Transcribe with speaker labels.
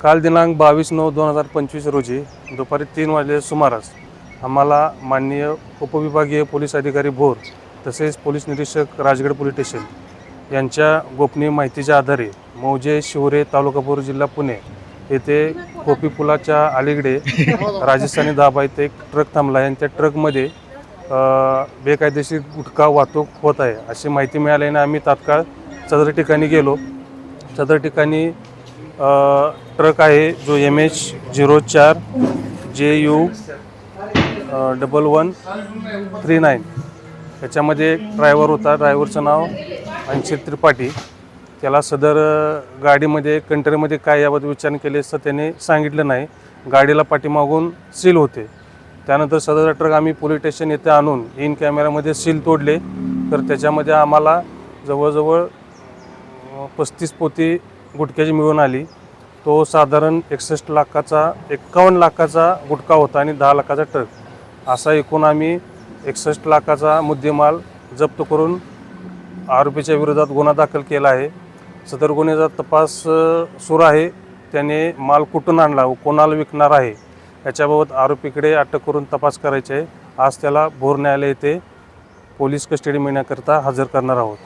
Speaker 1: काल दिनांक बावीस नऊ दोन हजार पंचवीस रोजी दुपारी तीन वाजले सुमारास आम्हाला माननीय उपविभागीय पोलीस अधिकारी भोर तसेच पोलीस निरीक्षक राजगड पोलीस स्टेशन यांच्या गोपनीय माहितीच्या आधारे मौजे शिवरे तालुकापूर जिल्हा पुणे येथे कोपी पुलाच्या अलीकडे राजस्थानी दाबा इथे एक ट्रक थांबला आहे आणि त्या ट्रकमध्ये बेकायदेशीर गुटखा वाहतूक होत आहे अशी माहिती मिळाल्याने आम्ही तात्काळ सदर ठिकाणी गेलो. सदर ठिकाणी ट्रक आहे जो एम एच झिरो चार J U double one three nine याच्यामध्ये एक ड्रायव्हर होता. ड्रायव्हरचं नाव अंशित त्रिपाठी. त्याला सदर गाडीमध्ये कंटेनरमध्ये काय याबद्दल विचार केले असता त्याने सांगितलं नाही. गाडीला पाठीमागून सील होते. त्यानंतर सदर ट्रक आम्ही पोलीस स्टेशन येथे आणून इन कॅमेऱ्यामध्ये सील तोडले. तर त्याच्यामध्ये आम्हाला जवळजवळ पस्तीस पोती गुटख्याची मिळून आली. तो साधारण एकसष्ट लाखाचा एक्कावन्न लाखाचा गुटखा होता आणि दहा लाखाचा ट्रक. असा एकूण आम्ही एकसष्ट लाखाचा मुद्देमाल जप्त करून आरोपीच्या विरोधात गुन्हा दाखल केला आहे. सदर गुन्ह्याचा तपास सुरू आहे. त्याने माल कुठून आणला व कोणाला विकणार आहे याच्याबाबत आरोपीकडे अटक करून तपास करायचे आहे. आज त्याला भोर न्यायालय येथे पोलीस कस्टडी मिळण्याकरता हजर करणार आहोत.